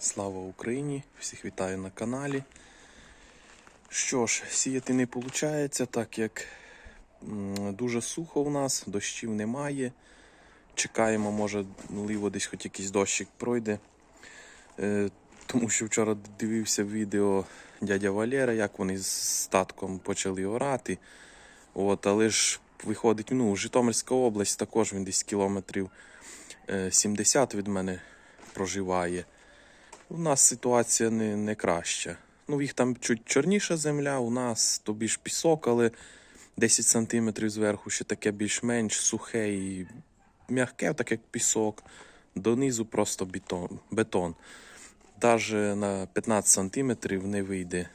Слава Україні! Всіх вітаю на каналі. Що ж, сіяти не виходить, так як дуже сухо в нас, дощів немає. Чекаємо, може, можливо, десь хоч якийсь дощик пройде. Е, тому що вчора дивився відео дядя Валера, як вони з татком почали орати. От, але ж виходить, ну, Житомирська область також він десь кілометрів е, 70 від мене проживає. У нас ситуація не, не краща. Ну, їх там чуть чорніша земля, у нас то більш пісок, але 10 сантиметрів зверху ще таке більш-менш сухе і м'яке, так як пісок. Донизу просто бетон. бетон. Даже на 15 сантиметрів не вийде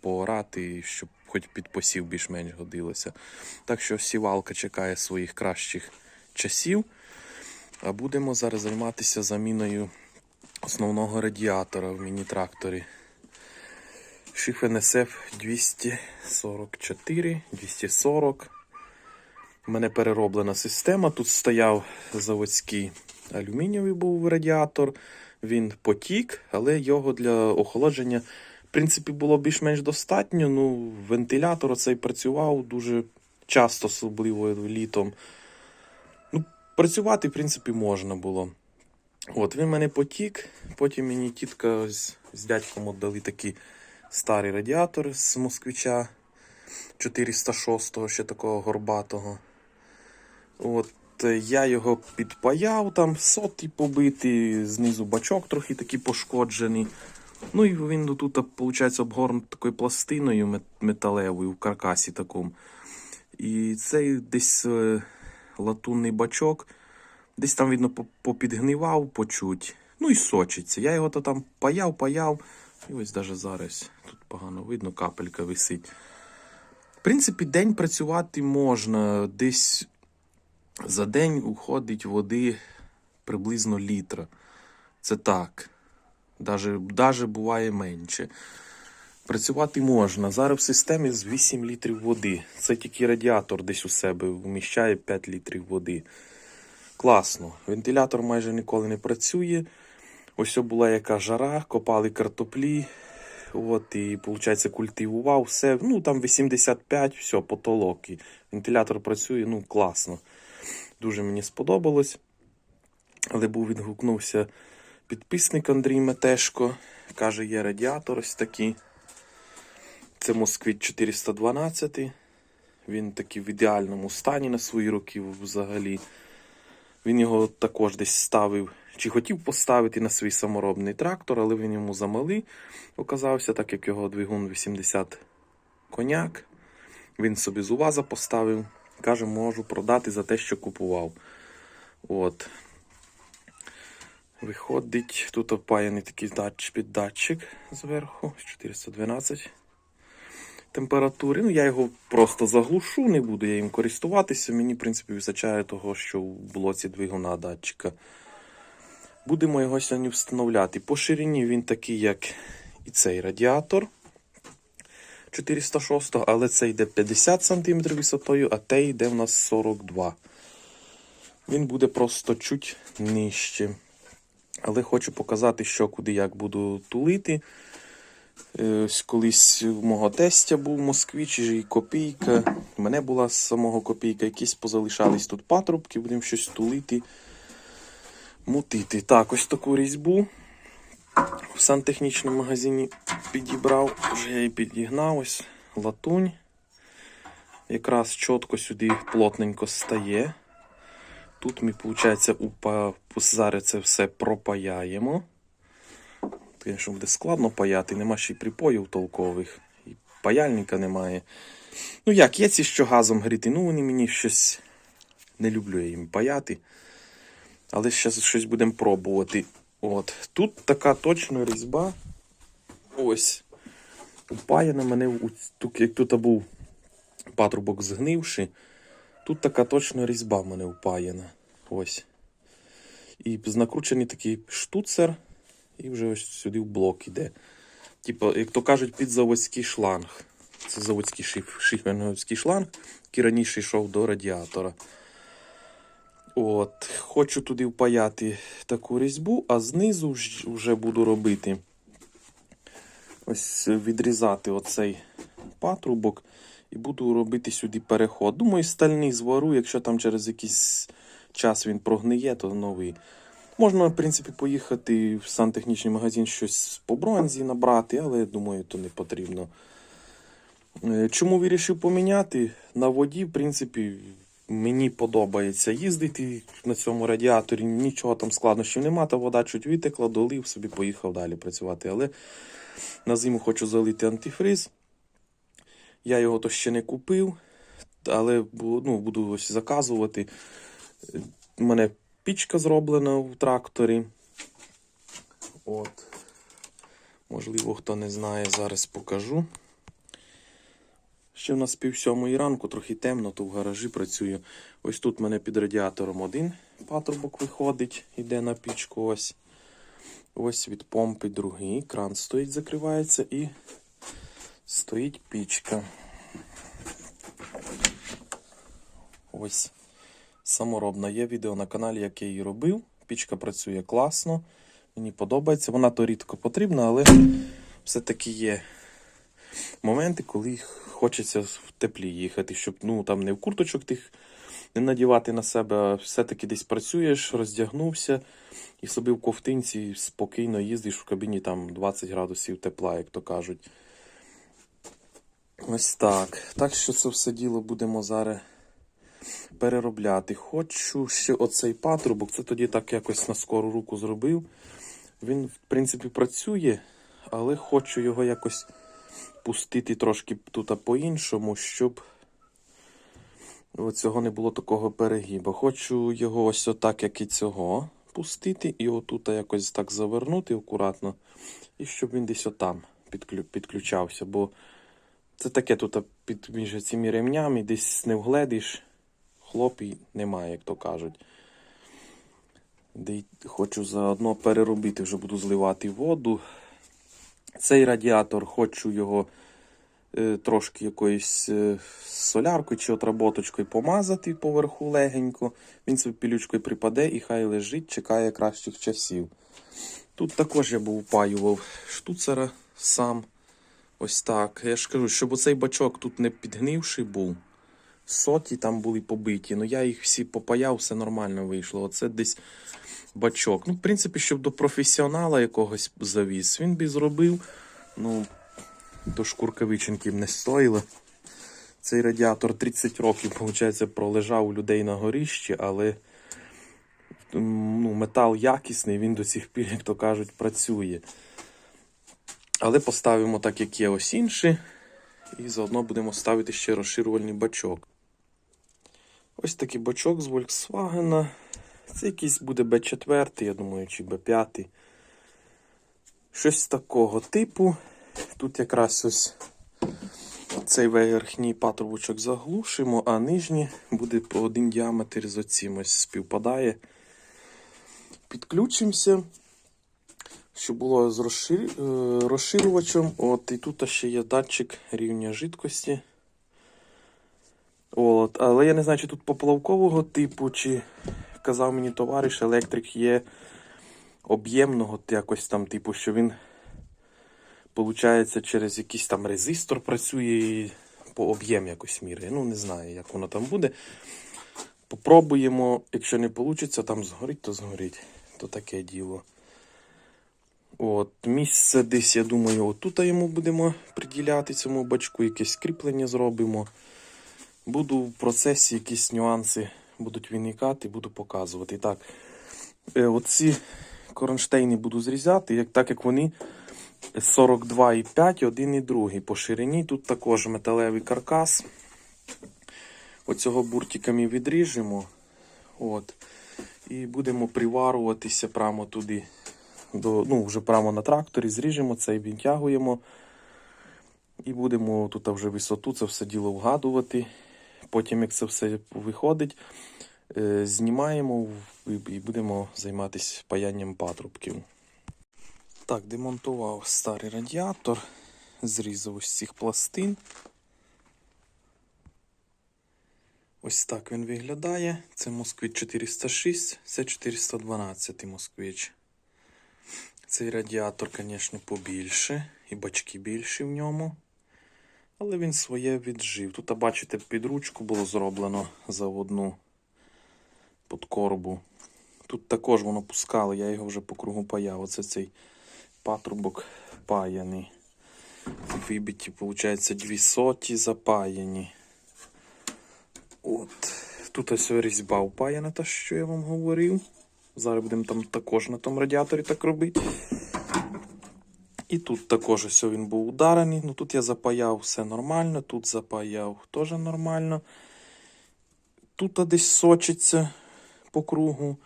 поорати, щоб хоч під посів більш-менш годилося. Так що сівалка чекає своїх кращих часів. А будемо зараз займатися заміною основного радіатора в міні-тракторі. Шиф НСФ 244, 240. У мене перероблена система. Тут стояв заводський алюмінієвий був радіатор. Він потік, але його для охолодження, в принципі, було більш-менш достатньо. Ну, вентилятор оцей працював дуже часто, особливо літом. Ну, працювати, в принципі, можна було. От, він мене потік. Потім мені тітка з, з дядьком віддали такий старий радіатор з москвича 406-го, ще такого горбатого. От, е, я його підпаяв, там соти побиті, знизу бачок трохи такий пошкоджений. Ну і він тут, виходить, обгорнутий такою пластиною металевою в каркасі такому. І цей десь е, латунний бачок. Десь там, видно, по- попідгнивав почуть. Ну і сочиться. Я його то там паяв, паяв. І ось навіть зараз тут погано видно, капелька висить. В принципі, день працювати можна. Десь за день уходить води приблизно літра. Це так. Даже буває менше. Працювати можна. Зараз в системі з 8 літрів води. Це тільки радіатор десь у себе вміщає 5 літрів води. Класно. Вентилятор майже ніколи не працює. Ось була яка жара, копали картоплі. От, і, виходить, культивував все. Ну, там 85, все, потолок. І вентилятор працює, ну, класно. Дуже мені сподобалось. Але був відгукнувся підписник Андрій Метешко. Каже, є радіатор ось такий. Це Москвич 412. Він такий в ідеальному стані на свої роки взагалі. Він його також десь ставив, чи хотів поставити на свій саморобний трактор, але він йому замалий оказався, так як його двигун 80 коняк. Він собі з УВАЗа поставив. Каже, можу продати за те, що купував. От. Виходить, тут опаяний такий дач, піддатчик зверху, 412 температури. Ну, я його просто заглушу, не буду я їм користуватися. Мені, в принципі, вистачає того, що в блоці двигуна датчика. Будемо його сьогодні встановляти. По ширині він такий, як і цей радіатор 406, але це йде 50 см висотою, а те йде в нас 42 Він буде просто чуть нижче. Але хочу показати, що куди як буду тулити. Е, колись у мого тестя був москвич і копійка. У мене була з самого копійка. Якісь позалишались тут патрубки, будемо щось тулити, мутити. Так, ось таку різьбу в сантехнічному магазині підібрав. Вже я її підігнав. Ось латунь. Якраз чітко сюди плотненько стає. Тут ми, виходить, зараз це все пропаяємо. Звісно, буде складно паяти, нема ще й припоїв толкових, і паяльника немає. Ну як, є ці, що газом гріти, ну вони мені щось не люблю я їм паяти. Але зараз щось будемо пробувати. От. Тут така точно різьба. Ось. Упаяна мене, як тут був патрубок згнивши. Тут така точно різьба в мене упаяна. Ось. І накручений такий штуцер. І вже ось сюди в блок іде. Типа, як то кажуть, під заводський шланг. Це заводський шиф, шиферновський шланг, який раніше йшов до радіатора. От, хочу туди впаяти таку різьбу, а знизу вже буду робити ось відрізати оцей патрубок і буду робити сюди переход. Думаю, стальний звару, якщо там через якийсь час він прогниє, то новий. Можна, в принципі, поїхати в сантехнічний магазин щось по бронзі набрати, але думаю, то не потрібно. Е, Чому вирішив поміняти? На воді, в принципі, мені подобається їздити на цьому радіаторі, нічого там складнощів нема, та вода чуть витекла, долив, собі поїхав далі працювати. Але на зиму хочу залити антифриз. Я його то ще не купив, але ну, буду ось заказувати. Е, мене пічка зроблена в тракторі. От. Можливо, хто не знає, зараз покажу. Ще в нас пів сьомої ранку, трохи темно, то в гаражі працюю. Ось тут в мене під радіатором один патрубок виходить, йде на пічку. Ось. Ось від помпи другий. Кран стоїть, закривається і стоїть пічка. Ось саморобна. Є відео на каналі, як я її робив. Пічка працює класно. Мені подобається. Вона то рідко потрібна, але все-таки є моменти, коли хочеться в теплі їхати, щоб ну там не в курточок тих не надівати на себе, а все-таки десь працюєш, роздягнувся і собі в ковтинці спокійно їздиш в кабіні там 20 градусів тепла, як то кажуть. Ось так. Так що це все діло будемо зараз переробляти. Хочу ще оцей патрубок, це тоді так якось на скору руку зробив. Він, в принципі, працює, але хочу його якось пустити трошки тут по-іншому, щоб цього не було такого перегіба. Хочу його ось отак, як і цього, пустити, і отут якось так завернути акуратно, і щоб він десь отам підключався. Бо це таке тут під між цими ремнями, десь не вгледиш, хлоп немає, як то кажуть. Де хочу заодно переробити, вже буду зливати воду. Цей радіатор хочу його е, трошки якоюсь е, соляркою чи отработочкою помазати поверху легенько. Він собі пілючкою припаде і хай лежить, чекає кращих часів. Тут також я був впаював штуцера сам. Ось так. Я ж кажу, щоб оцей бачок тут не підгнивший був. Соті там були побиті, ну я їх всі попаяв, все нормально вийшло. Оце десь бачок. Ну, в принципі, щоб до професіонала якогось завіз, він би зробив. Ну, то шкурка вичинків не стоїла. Цей радіатор 30 років, виходить, пролежав у людей на горіщі, але ну, метал якісний, він до сих пір, як то кажуть, працює. Але поставимо так, як є ось інші. І заодно будемо ставити ще розширювальний бачок. Ось такий бачок з Volkswagen. Це якийсь буде B4, я думаю, чи B5. Щось такого типу. Тут якраз ось цей верхній патрубочок заглушимо, а нижній буде по один діаметр з оцім ось співпадає. Підключимося, що було з розшир... е, розширювачем. От, і тут ще є датчик рівня жидкості. От, але я не знаю, чи тут поплавкового типу, чи казав мені товариш, електрик є об'ємного якось там, типу, що він, виходить, через якийсь там резистор працює і по об'єм якось міряє. Ну, не знаю, як воно там буде. Попробуємо, якщо не вийде, там згорить, то згорить. То таке діло. От, місце десь, я думаю, отут йому будемо приділяти цьому бачку, якесь кріплення зробимо. Буду в процесі якісь нюанси будуть виникати, буду показувати. Так, е, оці кронштейни буду зрізати, як, так як вони 42,5, один і другий. По ширині тут також металевий каркас. Оцього буртиками відріжемо. От. І будемо приварюватися прямо туди. До, ну, вже прямо на тракторі, зріжемо це і відтягуємо. І будемо тут вже висоту це все діло вгадувати. Потім, як це все виходить, е, знімаємо і будемо займатися паянням патрубків. Так, демонтував старий радіатор, зрізав ось цих пластин. Ось так він виглядає. Це Москвич 406, це 412 Москвич. Цей радіатор, звісно, побільше, і бачки більші в ньому. Але він своє віджив. Тут, бачите, під ручку було зроблено заводну подкорбу. Тут також воно пускало, я його вже по кругу паяв. Оце цей патрубок паяний. Вибиті, виходить, дві соті запаяні. От. Тут ось різьба впаяна, та що я вам говорив. Зараз будемо там також на тому радіаторі так робити. І тут також ось він був ударений. Ну тут я запаяв все нормально, тут запаяв теж нормально. Тут десь сочиться по кругу.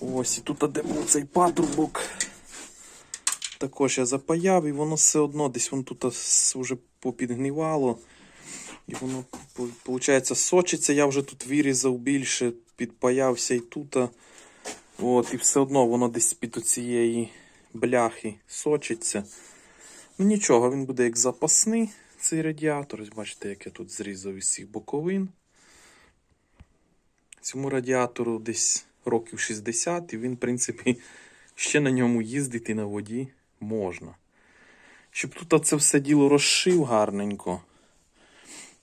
Ось, і тут де був цей патрубок. Також я запаяв, і воно все одно десь воно тут вже попідгнивало. І воно, виходить, сочиться. Я вже тут вирізав більше, підпаявся і тут. От, і все одно воно десь під оцієї бляхи сочиться. Ну нічого, він буде як запасний, цей радіатор. Бачите, як я тут зрізав із цих боковин. Цьому радіатору десь років 60, і він, в принципі, ще на ньому їздити на воді можна. Щоб тут це все діло розшив гарненько,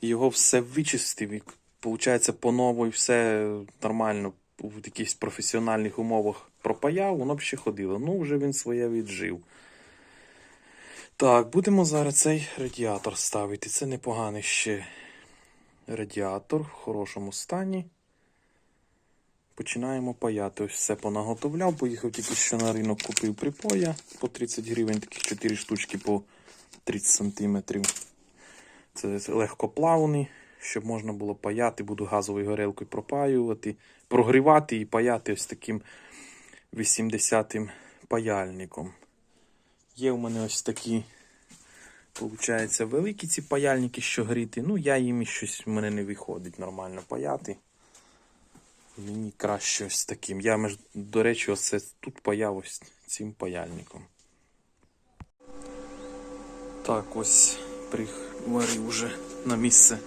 його все вичистив, і, виходить, по новій все нормально в якихось професіональних умовах пропаяв, воно б ще ходило. Ну, вже він своє віджив. Так, будемо зараз цей радіатор ставити. Це непоганий ще радіатор в хорошому стані. Починаємо паяти. Ось все понаготовляв. Поїхав тільки що на ринок, купив припоя по 30 гривень, таких 4 штучки по 30 сантиметрів. Це легкоплавний, щоб можна було паяти, буду газовою горелкою пропаювати, прогрівати і паяти ось таким 80-м паяльником. Є у мене ось такі, виходить, великі ці паяльники, що гріти. Ну, я їм щось в мене не виходить нормально паяти. Мені краще ось таким. Я, до речі, ось тут паяв ось цим паяльником. Так, ось приварив вже на місце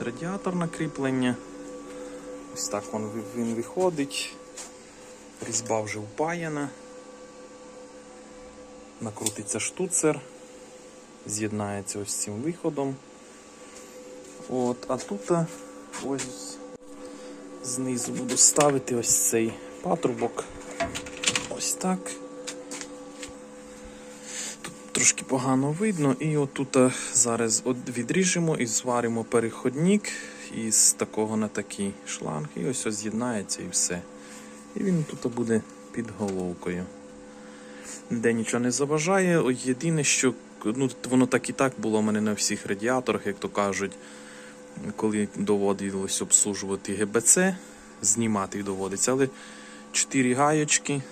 радіатор на кріплення. Ось так він, виходить. Різьба вже впаяна. Накрутиться штуцер. З'єднається ось цим виходом. От, а тут ось знизу буду ставити ось цей патрубок. Ось так. Трошки погано видно, і отут зараз відріжемо і зваримо переходник із такого на такий шланг. І ось з'єднається і все. І він тут буде під головкою. Ніде нічого не заважає. Єдине, що ну, воно так і так було у мене на всіх радіаторах, як то кажуть, коли доводилось обслужувати ГБЦ, знімати доводиться. Але 4 гаєчки,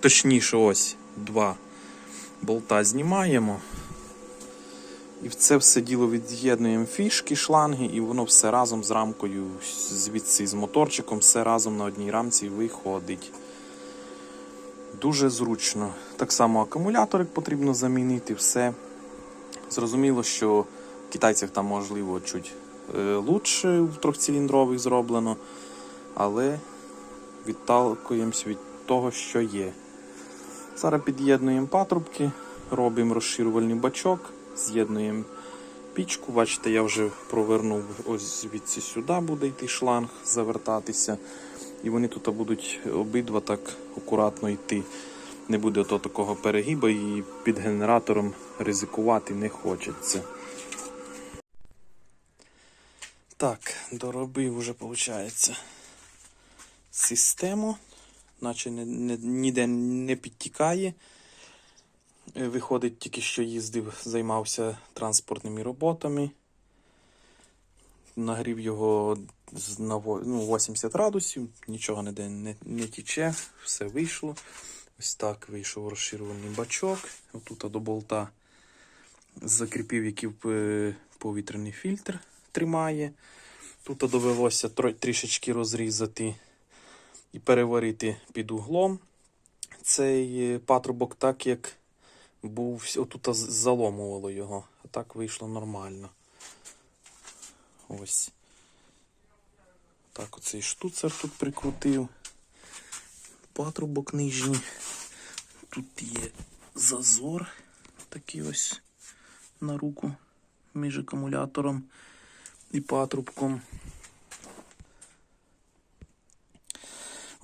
точніше, ось два болта знімаємо. І в це все діло від'єднуємо фішки, шланги, і воно все разом з рамкою, звідси з моторчиком, все разом на одній рамці виходить. Дуже зручно. Так само акумулятор потрібно замінити, все. Зрозуміло, що в китайцях там можливо чуть е, лучше в трьохциліндрових зроблено, але відталкуємось від того, що є. Зараз під'єднуємо патрубки, робимо розширювальний бачок, з'єднуємо пічку. Бачите, я вже провернув ось звідси сюди буде йти шланг завертатися. І вони тут будуть обидва так акуратно йти. Не буде то такого перегиба і під генератором ризикувати не хочеться. Так, доробив вже, виходить, систему, наче не, не, ніде не підтікає. Е, Виходить, тільки що їздив, займався транспортними роботами. Нагрів його на ну, 80 градусів, нічого ніде не, не тіче, все вийшло. Ось так вийшов розширювальний бачок. Отут до болта закріпив, який е, повітряний фільтр тримає. Тут довелося трішечки розрізати і переварити під углом цей е, патрубок, так як був отут заломувало його. А так вийшло нормально. Ось. Так, оцей штуцер тут прикрутив. Патрубок нижній. Тут є зазор такий ось на руку між акумулятором і патрубком.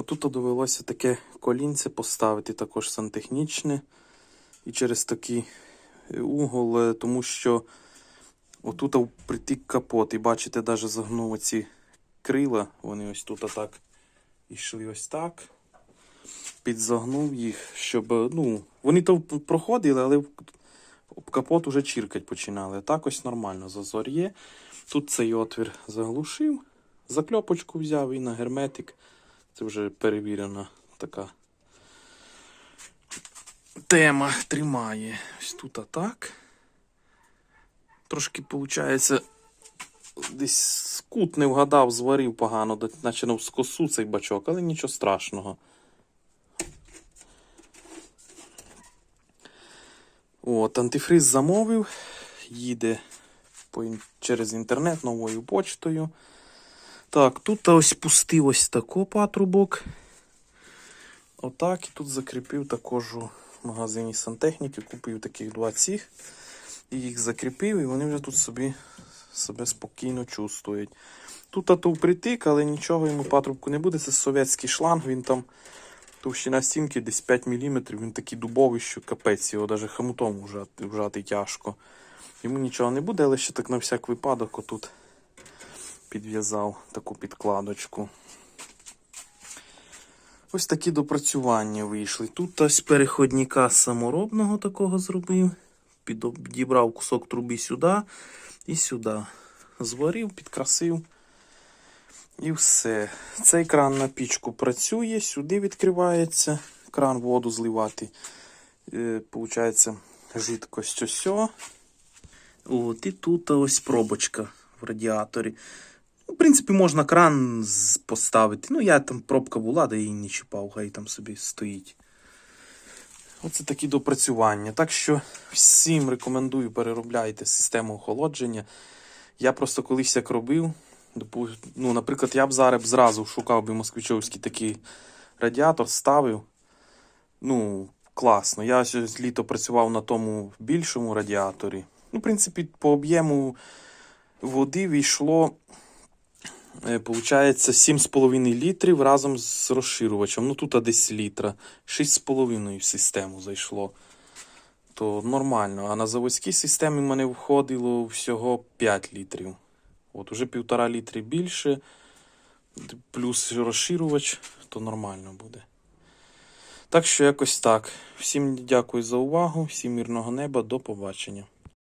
Отут довелося таке колінце поставити, також сантехнічне. І через такий угол, е, тому що отут притік капот. І бачите, навіть загнув оці крила. Вони ось тут отак йшли ось так. Підзагнув їх, щоб. е, ну, Вони то проходили, але капот уже чіркать починали. Так ось нормально, зазор є. Тут цей отвір заглушив, закльопочку взяв і на герметик. Це вже перевірена така тема тримає. Ось тут атак. Трошки, виходить, десь кут не вгадав, зварив погано, наче на скосу цей бачок, але нічого страшного. От, антифриз замовив, їде через інтернет новою почтою. Так, тут ось пустив ось тако патрубок. Отак, і тут закріпив також у магазині сантехніки, купив таких два цих. І їх закріпив, і вони вже тут собі себе спокійно чувствують. Тут атов притик, але нічого йому патрубку не буде. Це совєтський шланг, він там товщина стінки десь 5 мм, він такий дубовий, що капець, його навіть хомутом вжати, вжати тяжко. Йому нічого не буде, але ще так на всяк випадок отут підв'язав таку підкладочку. Ось такі допрацювання вийшли. Тут ось переходника саморобного такого зробив. Підібрав кусок труби сюди і сюди. Зварив, підкрасив. І все. Цей кран на пічку працює, сюди відкривається. Кран воду зливати. Е, Получається жидкость ось. От, і тут ось пробочка в радіаторі. Ну, В принципі, можна кран поставити. Ну, я там пробка була, де її не чіпав, хай там собі стоїть. Оце такі допрацювання. Так що всім рекомендую переробляйте систему охолодження. Я просто колись як робив. Ну, наприклад, я б зараз зразу шукав би москвичовський такий радіатор, ставив. Ну, класно. Я ось літо працював на тому більшому радіаторі. Ну, в принципі, по об'єму води війшло, получається, 7,5 літрів разом з розширювачем. Ну, тут десь літра. 6,5 в систему зайшло. То нормально. А на заводській системі в мене входило всього 5 літрів. От уже півтора літри більше, плюс розширювач, то нормально буде. Так що якось так. Всім дякую за увагу, всім мирного неба, до побачення.